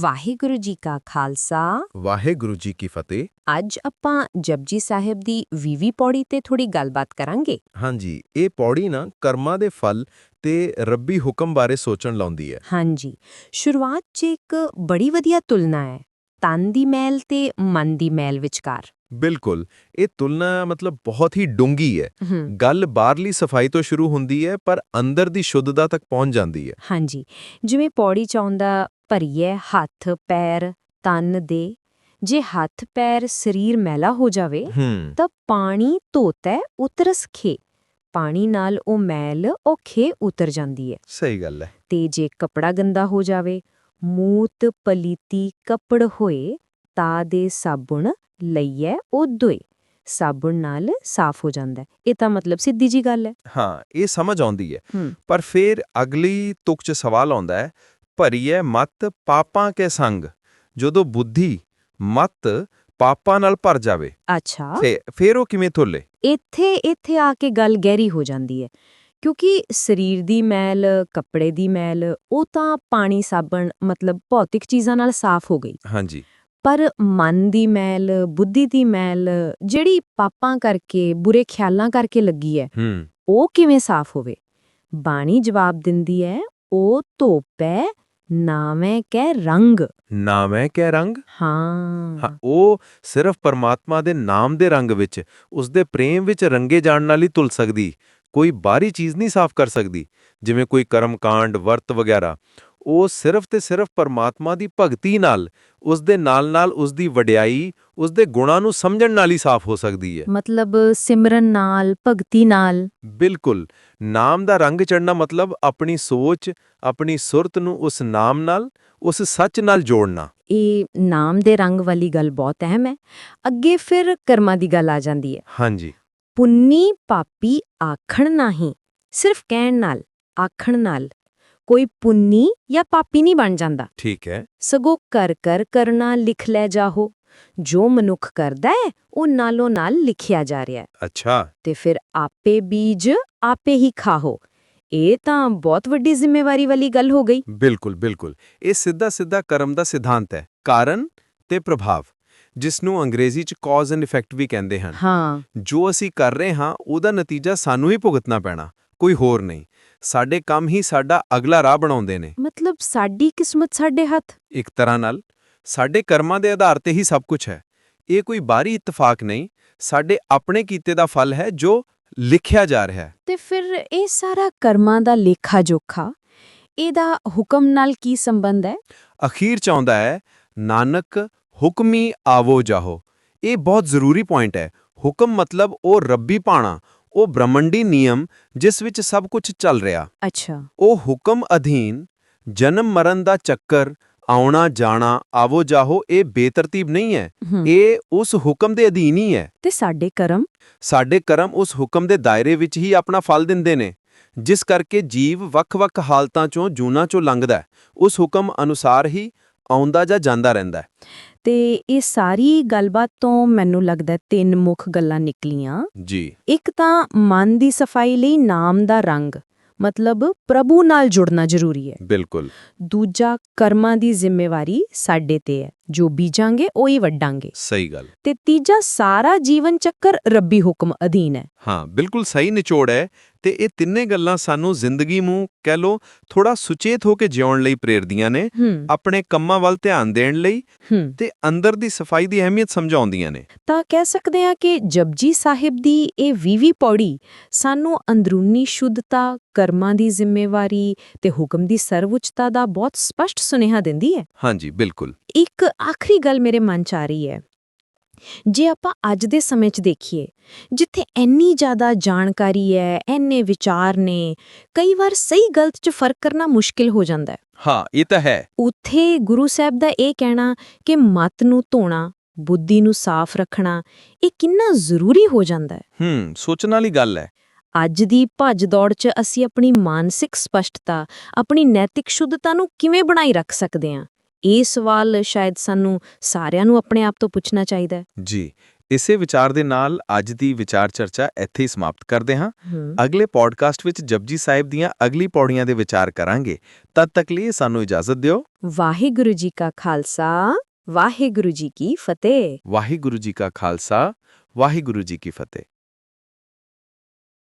ਵਾਹਿਗੁਰੂ ਜੀ ਕਾ ਖਾਲਸਾ। ਵਾਹਿਗੁਰੂ ਜੀ ਕੀ ਫਤਿਹ। ਅੱਜ ਆਪਾਂ ਜਪਜੀ ਸਾਹਿਬ ਦੀ 20ਵੀਂ ਪੌੜੀ ਤੇ ਥੋੜੀ ਗੱਲਬਾਤ ਕਰਾਂਗੇ। ਹਾਂਜੀ ਇਹ ਪੌੜੀ ਨਾ ਕਰਮਾਂ ਦੇ ਫਲ ਤੇ ਰੱਬੀ ਹੁਕਮ ਬਾਰੇ ਸੋਚਣ ਲਾਉਂਦੀ ਹੈ। ਹਾਂਜੀ ਸ਼ੁਰੂਆਤ 'ਚ ਇੱਕ ਬੜੀ ਵਧੀਆ ਤੁਲਨਾ ਹੈ ਤਨ ਦੀ ਮੈਲ ਤੇ ਮਨ ਦੀ ਮੈਲ ਵਿਚਕਾਰ। ਬਿਲਕੁਲ ਇਹ ਤੁਲਨਾ ਮਤਲਬ ਬਹੁਤ ਹੀ ਡੂੰਗੀ ਹੈ। ਗੱਲ ਬਾਹਰਲੀ ਸਫ਼ਾਈ ਤੋਂ ਸ਼ੁਰੂ ਹੁੰਦੀ ਹੈ ਪਰ ਅੰਦਰ ਦੀ ਸ਼ੁੱਧਤਾ ਤੱਕ ਪਹੁੰਚ ਜਾਂਦੀ ਹੈ। ਹਾਂਜੀ ਜਿਵੇਂ ਪੌੜੀ ਚ ਆਉਂਦਾ ਭਰੀਏ ਹੱਥ ਪੈਰ ਤਨ ਦੇ। ਜੇ ਹੱਥ ਪੈਰ ਸਰੀਰ ਮੈਲਾ ਹੋ ਜਾਵੇ ਤਾਂ ਪਾਣੀ ਧੋਤੈ ਉਤਰਸ ਖੇ। ਪਾਣੀ ਨਾਲ ਉਹ ਮੈਲ ਉਹ ਖੇ ਉਤਰ ਜਾਂਦੀ ਹੈ ਸਹੀ ਗੱਲ ਹੈ ਤੇ ਜੇ ਕਪੜਾ ਗੰਦਾ ਹੋ ਜਾਵੇ ਮੂਤ ਪਲੀਤੀ ਕਪੜ ਹੋਏ ਤਾ ਦੇ ਸਾਬੁਣ ਲਈਐ ਉਹ ਧੋਏ। ਸਾਬੁਣ ਨਾਲ ਸਾਫ਼ ਹੋ ਜਾਂਦਾ। ਇਹ ਤਾਂ ਮਤਲਬ ਸਿੱਧੀ ਜੀ ਗੱਲ ਹੈ ਹਾਂ ਇਹ ਸਮਝ ਆਉਂਦੀ ਹੂੰ। ਪਰ ਫਿਰ ਅਗਲੀ ਤੁਕ ਚ ਸਵਾਲ ਆਉਂਦਾ ਹੈ ਭਰੀਏ ਮਤ ਪਾਪਾਂ ਕੇ ਸੰਗ ਜਦੋਂ ਬੁੱਧੀ ਮਤ ਪਾਪਾਂ ਨਾਲ ਭਰ ਜਾਵੇ। ਅੱਛਾ। ਤੇ ਫਿਰ ਉਹ ਕਿਵੇਂ ਧੁੱਲੇ ਇੱਥੇ ਇੱਥੇ ਆ ਕੇ ਗੱਲ ਗਹਿਰੀ ਹੋ ਜਾਂਦੀ ਹੈ ਕਿਉਂਕਿ ਸਰੀਰ ਦੀ ਮੈਲ ਕੱਪੜੇ ਦੀ ਮੈਲ ਉਹ ਤਾਂ ਪਾਣੀ ਸਾਬਣ ਮਤਲਬ ਭੌਤਿਕ ਚੀਜ਼ਾਂ ਨਾਲ ਸਾਫ਼ ਹੋ ਗਈ। ਹਾਂਜੀ। ਪਰ ਮਨ ਦੀ ਮੈਲ ਬੁੱਧੀ ਦੀ ਮੈਲ ਜਿਹੜੀ ਪਾਪਾਂ ਕਰਕੇ ਬੁਰੇ ਖਿਆਲਾਂ ਕਰਕੇ ਲੱਗੀ ਹੂੰ। ਉਹ ਕਿਵੇਂ ਸਾਫ਼ ਹੋਵੇ? ਬਾਣੀ ਜਵਾਬ ਦਿੰਦੀ ਹੈ ਉਹ ਧੋਪੈ ਨਾਵੇਂ ਕਹਿ ਰੰਗ। ਹੈ ਕਿ ਰੰਗ? ਹਾਂ। ਹਾਂ ਉਹ ਸਿਰਫ ਪਰਮਾਤਮਾ ਦੇ ਨਾਮ ਦੇ ਰੰਗ ਵਿੱਚ ਉਸ ਦੇ ਪ੍ਰੇਮ ਵਿੱਚ ਰੰਗੇ ਜਾਣ ਨਾਲ ਹੀ ਤੁਲ ਸਕਦੀ। ਕੋਈ ਬਾਹਰੀ ਚੀਜ਼ ਨਹੀਂ ਸਾਫ਼ ਕਰ ਸਕਦੀ ਜਿਵੇਂ ਕੋਈ ਕਰਮਕਾਂਡ ਵਰਤ ਵਗੈਰਾ। ਉਹ ਸਿਰਫ ਤੇ ਸਿਰਫ ਪਰਮਾਤਮਾ ਦੀ ਭਗਤੀ ਨਾਲ ਉਸ ਦੇ ਨਾਲ-ਨਾਲ ਉਸ ਦੀ ਵਡਿਆਈ ਉਸ ਦੇ ਗੁਣਾਂ ਨੂੰ ਸਮਝਣ ਨਾਲ ਹੀ ਸਾਫ਼ ਹੋ ਸਕਦੀ ਹੈ। ਮਤਲਬ ਸਿਮਰਨ ਨਾਲ ਭਗਤੀ ਨਾਲ। ਬਿਲਕੁਲ। ਨਾਮ ਦਾ ਰੰਗ ਚੜਨਾ ਮਤਲਬ ਆਪਣੀ ਸੋਚ ਆਪਣੀ ਸੁਰਤ ਨੂੰ ਉਸ ਨਾਮ ਨਾਲ ਉਸ ਸੱਚ ਨਾਲ ਜੋੜਨਾ। ਇਹ ਨਾਮ ਦੇ ਰੰਗ ਵਾਲੀ ਗੱਲ ਬਹੁਤ ਅਹਿਮ ਹੈ। ਅੱਗੇ ਫਿਰ ਕਰਮਾਂ ਦੀ ਗੱਲ ਆ ਜਾਂਦੀ ਹੈ। ਹਾਂਜੀ। ਪੁੰਨੀ ਪਾਪੀ ਆਖਣ ਨਹੀਂ ਸਿਰਫ ਕਹਿਣ ਨਾਲ ਆਖਣ ਨਾਲ। ਕੋਈ ਪੁੰਨੀ ਜਾਂ ਪਾਪੀ ਨਹੀਂ ਬਣ ਜਾਂਦਾ। ਠੀਕ ਹੈ। ਸਗੋਂ ਕਰ ਕਰ ਕਰਨਾ ਲਿਖ ਲੈ ਜਾਹੋ। ਜੋ ਮਨੁੱਖ ਕਰਦਾ ਹੈ ਉਹ ਨਾਲੋਂ ਨਾਲ ਲਿਖਿਆ ਜਾ ਰਿਹਾ ਹੈ। ਅੱਛਾ। ਤੇ ਫਿਰ ਆਪੇ ਬੀਜ ਆਪੇ ਹੀ ਖਾਹੋ। ਇਹ ਤਾਂ ਬਹੁਤ ਵੱਡੀ ਜ਼ਿੰਮੇਵਾਰੀ ਵਾਲੀ ਗੱਲ ਹੋ ਗਈ। ਬਿਲਕੁਲ ਬਿਲਕੁਲ। ਇਹ ਸਿੱਧਾ ਸਿੱਧਾ ਕਰਮ ਦਾ ਸਿਧਾਂਤ ਹੈ। ਕਾਰਨ ਤੇ ਪ੍ਰਭਾਵ ਜਿਸ ਨੂੰ ਅੰਗਰੇਜ਼ੀ 'ਚ ਕਾਜ਼ ਐਂਡ ਇਫੈਕਟ ਵੀ ਕਹਿੰਦੇ ਹਨ। ਹਾਂ। ਜੋ ਅਸੀਂ ਕਰ ਰਹੇ ਹਾਂ ਉਹਦਾ ਨਤੀਜਾ ਸਾਨੂੰ ਹੀ ਭੁਗਤਣਾ ਪੈਣਾ ਕੋਈ ਹੋਰ ਨਹੀਂ। ਸਾਡੇ ਕੰਮ ਹੀ ਸਾਡਾ ਅਗਲਾ ਰਾਹ ਬਣਾਉਂਦੇ ਨੇ। ਮਤਲਬ ਸਾਡੀ ਕਿਸਮਤ ਸਾਡੇ ਹੱਥ? ਇੱਕ ਤਰ੍ਹਾਂ ਨਾਲ ਸਾਡੇ ਕਰਮਾਂ ਦੇ ਆਧਾਰ ਤੇ ਹੀ ਸਭ ਕੁਝ ਹੈ। ਇਹ ਕੋਈ ਬਾਹਰੀ ਇਤਫਾਕ ਨਹੀਂ ਸਾਡੇ ਆਪਣੇ ਕੀਤੇ ਦਾ ਫਲ ਹੈ ਜੋ ਲਿਖਿਆ ਜਾ ਰਿਹਾ ਹੈ। ਤੇ ਫਿਰ ਇਹ ਸਾਰਾ ਕਰਮਾਂ ਦਾ ਲੇਖਾ ਜੋਖਾ ਇਹਦਾ ਹੁਕਮ ਨਾਲ ਕੀ ਸੰਬੰਧ ਹੈ? ਅਖੀਰ ਚ ਆਉਂਦਾ ਹੈ ਨਾਨਕ ਹੁਕਮੀ ਆਵੋ ਜਾਹੋ। ਇਹ ਬਹੁਤ ਜ਼ਰੂਰੀ ਪੁਆਇੰਟ ਹੈ। ਹੁਕਮ ਮਤਲਬ ਉਹ ਰੱਬੀ ਪਾਣਾ ਉਹ ਬ੍ਰਹਮੰਡੀ ਨਿਯਮ ਜਿਸ ਵਿੱਚ ਸਭ ਕੁਝ ਚੱਲ ਰਿਹਾ। ਅੱਛਾ। ਉਹ ਹੁਕਮ ਅਧੀਨ ਜਨਮ ਮਰਨ ਦਾ ਚੱਕਰ ਆਉਣਾ ਜਾਣਾ ਆਵੋ ਜਾਹੋ ਇਹ ਬੇਤਰਤੀਬ ਨਹੀਂ ਹੈ। ਇਹ ਉਸ ਹੁਕਮ ਦੇ ਅਧੀਨ ਹੀ ਹੈ। ਤੇ ਸਾਡੇ ਕਰਮ? ਸਾਡੇ ਕਰਮ ਉਸ ਹੁਕਮ ਦੇ ਦਾਇਰੇ ਵਿੱਚ ਹੀ ਆਪਣਾ ਫਲ ਦਿੰਦੇ ਨੇ। ਜਿਸ ਕਰਕੇ ਜੀਵ ਵੱਖ-ਵੱਖ ਹਾਲਤਾਂ ਚੋਂ ਜੂਨਾਂ ਚੋਂ ਲੰਘਦਾ ਹੈ। ਉਸ ਹੁਕਮ ਅਨੁਸਾਰ ਹੀ ਆਉਂਦਾ ਜਾਂ ਜਾਂਦਾ ਰਹਿੰਦਾ ਹੈ। ਤੇ ਇਹ ਸਾਰੀ ਗੱਲਬਾਤ ਤੋਂ ਮੈਨੂੰ ਲੱਗਦਾ ਤਿੰਨ ਮੁੱਖ ਗੱਲਾਂ ਨਿਕਲੀਆਂ। ਜੀ। ਇੱਕ ਤਾਂ ਮਨ ਦੀ ਸਫ਼ਾਈ ਲਈ ਨਾਮ ਦਾ ਰੰਗ ਮਤਲਬ ਪ੍ਰਭੂ ਨਾਲ ਜੁੜਨਾ ਜ਼ਰੂਰੀ ਹੈ। ਬਿਲਕੁਲ। ਦੂਜਾ ਕਰਮਾਂ ਦੀ ਜ਼ਿੰਮੇਵਾਰੀ ਸਾਡੇ ਤੇ ਹੈ। ਜੋ ਬੀਜਾਂਗੇ ਉਹ ਵੱਡਾਂਗੇ ਸਹੀ ਗੱਲ। ਤੇ ਤੀਜਾ ਸਾਰਾ ਜੀਵਨ ਚੱਕਰ ਰੱਬੀ ਹੁਕਮ ਅਧੀਨ ਹੈ। ਹਾਂ ਬਿਲਕੁਲ ਸਹੀ ਨਿਚੋੜ ਹੈ। ਤੇ ਇਹ ਤਿੰਨੇ ਗੱਲਾਂ ਸਾਨੂੰ ਜ਼ਿੰਦਗੀ ਨੂੰ ਕਹਿ ਲੋ ਥੋੜਾ ਸੁਚੇਤ ਹੋ ਕੇ ਜਿਉਣ ਲਈ ਪ੍ਰੇਰਦੀਆਂ ਨੇ ਆਪਣੇ ਕੰਮਾਂ ਵੱਲ ਧਿਆਨ ਦੇਣ ਲਈ ਤੇ ਅੰਦਰ ਦੀ ਸਫ਼ਾਈ ਦੀ ਅਹਿਮੀਅਤ ਸਮਝਾਉਂਦੀਆਂ ਨੇ। ਤਾਂ ਕਹਿ ਸਕਦੇ ਹਾਂ ਕਿ ਜਪਜੀ ਸਾਹਿਬ ਦੀ ਇਹ 20ਵੀਂ ਪੌੜੀ ਸਾਨੂੰ ਅੰਦਰੂਨੀ ਸ਼ੁੱਧਤਾ ਕਰਮਾਂ ਦੀ ਜ਼ਿੰਮੇਵਾਰੀ ਤੇ ਹੁਕਮ ਦੀ ਸਰਵਉੱਚਤਾ ਦਾ ਬਹੁਤ ਸਪਸ਼ਟ ਸੁਨੇਹਾ ਦਿੰਦੀ ਹੈ। ਹਾਂਜੀ ਬਿਲਕੁਲ। ਇੱਕ ਆਖਰੀ ਗੱਲ ਮੇਰੇ ਮਨ ਚ ਆ ਰਹੀ ਹੈ। ਜੇ ਆਪਾਂ ਅੱਜ ਦੇ ਸਮੇਂ 'ਚ ਦੇਖੀਏ ਜਿੱਥੇ ਇੰਨੀ ਜ਼ਿਆਦਾ ਜਾਣਕਾਰੀ ਹੈ ਐਨੇ ਵਿਚਾਰ ਨੇ ਕਈ ਵਾਰ ਸਹੀ ਗਲਤ 'ਚ ਫ਼ਰਕ ਕਰਨਾ ਮੁਸ਼ਕਿਲ ਹੋ ਜਾਂਦਾ ਹੈ। ਹਾਂ ਇਹ ਤਾਂ ਹੈ। ਉੱਥੇ ਗੁਰੂ ਸਾਹਿਬ ਦਾ ਇਹ ਕਹਿਣਾ ਕਿ ਮਤ ਨੂੰ ਧੋਣਾ ਬੁੱਧੀ ਨੂੰ ਸਾਫ਼ ਰੱਖਣਾ ਇਹ ਕਿੰਨਾ ਜ਼ਰੂਰੀ ਹੋ ਜਾਂਦਾ ਹੈ। ਹੂੰ ਸੋਚਣ ਵਾਲੀ ਗੱਲ ਹੈ। ਅੱਜ ਦੀ ਭੱਜ ਦੌੜ 'ਚ ਅਸੀਂ ਆਪਣੀ ਮਾਨਸਿਕ ਸਪਸ਼ਟਤਾ ਆਪਣੀ ਨੈਤਿਕ ਸ਼ੁੱਧਤਾ ਨੂੰ ਕਿਵੇਂ ਬਣਾਈ ਰੱਖ ਸਕਦੇ ਹਾਂ? ਇਹ ਸਵਾਲ ਸ਼ਾਇਦ ਸਾਨੂੰ ਸਾਰਿਆਂ ਨੂੰ ਆਪਣੇ ਆਪ ਤੋਂ ਪੁੱਛਣਾ ਚਾਹੀਦਾ ਹੈ। ਜੀ ਇਸੇ ਵਿਚਾਰ ਦੇ ਨਾਲ ਅੱਜ ਦੀ ਵਿਚਾਰ ਚਰਚਾ ਇੱਥੇ ਹੀ ਸਮਾਪਤ ਕਰਦੇ ਹਾਂ। ਅਗਲੇ ਪੋਡਕਾਸਟ ਵਿੱਚ ਜਪਜੀ ਸਾਹਿਬ ਦੀਆਂ ਅਗਲੀ ਪੌੜੀਆਂ ਦੇ ਵਿਚਾਰ ਕਰਾਂਗੇ। ਤਦ ਤੱਕ ਲਈ ਸਾਨੂੰ ਇਜਾਜ਼ਤ ਦਿਓ। ਵਾਹਿਗੁਰੂ ਜੀ ਕਾ ਖਾਲਸਾ ਵਾਹਿਗੁਰੂ ਜੀ ਕੀ ਫਤਿਹ। ਵਾਹਿਗੁਰੂ ਜੀ ਕਾ ਖਾਲਸਾ ਵਾਹਿਗੁਰੂ ਜੀ ਕੀ ਫਤਿਹ।